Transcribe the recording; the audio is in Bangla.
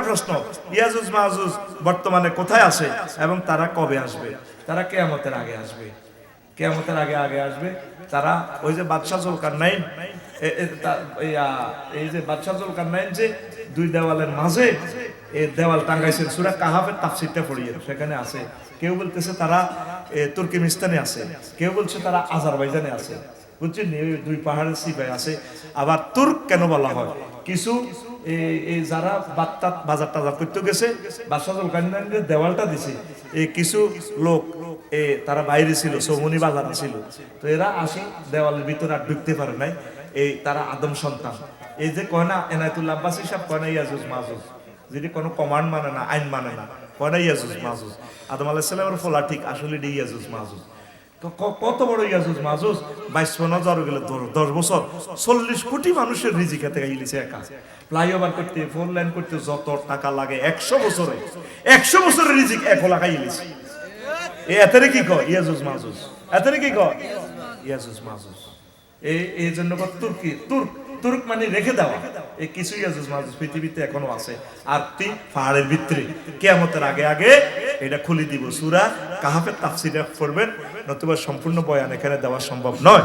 একটা প্রশ্ন। ইয়াজুজ মাহুজ বর্তমানে কোথায় আছে এবং তারা কবে আসবে? তারা কেয়ামতের আগে আসবে। কেয়ামতের আগে আগে আসবে। তারা ওই যে বাদশাহ জুলকার নাইন এই যে বাদশাহ জুলকার নাইন যে দুই দেওয়ালের মাঝে এই দেওয়াল টাঙ্গাইছেন সুরা কাহাবের তাফসিরটা পড়িয়ে সেখানে আছে কেউ বলতেছে তারা এ, তুর্কিমিস্তানে আছে কেউ বলছে তারা আজারবাইজানে আছে। বুঝছেন দুই পাহাড়ের সিপাই আছে। আবার তুর্ক কেন বলা হয়? কিছু যারা বাত্তা বাজার টাজার করতে গেছে, বাদশাহ জুলকারনাইনের দেওয়ালটা দিছে। এই কিছু লোক, এ, তারা বাইরে ছিল সৌমনি বাজারে ছিল। তো এরা আসি দেওয়ালের ভিতরে আর ঢুকতে পারে নাই। এই তারা আদম সন্তান। এই যে কয় না আব্বাসী সাহেব কয় না, ইয়াজুজ মাহুজ যদি কোনো কমান্ড মানে না, আইন মানে না, কয় না, ইয়াজুজ মাহুজ আদম আলাইসাল্লামের ফলা ঠিক আসলে ইয়াজুজ মাহুজ কত বড় ইয়াজুজ মাহুজ বাইশ হাজার গেলে দশ- বছর। চল্লিশ কোটি মানুষের রিজি খেতে গেছে একা। ফ্লাইওভার করতে ফোর লাইন করতে যত টাকা লাগে, একশো বছরে, একশো বছরের রিজিক এক লাগাই গেছে এ কি কয়? ইয়াজুজ মাহুজ এতেরে কি কয়? ইয়াজুজ মাহুজ এই এই জন্য তুর্কি তুর্ক। তুর্ক মানে রেখে দেওয়া। এই কিছু ইয়াজুজ মাহুজ পৃথিবীতে এখনও আছে। আর পাহাড়ের ভিতরে। কেয়ামতের আগে আগে এটা খুলে দিব। সুরা কাহাফের তাফসিরা করবেন নতুবা সম্পূর্ণ বয়ান এখানে দেওয়া সম্ভব নয়।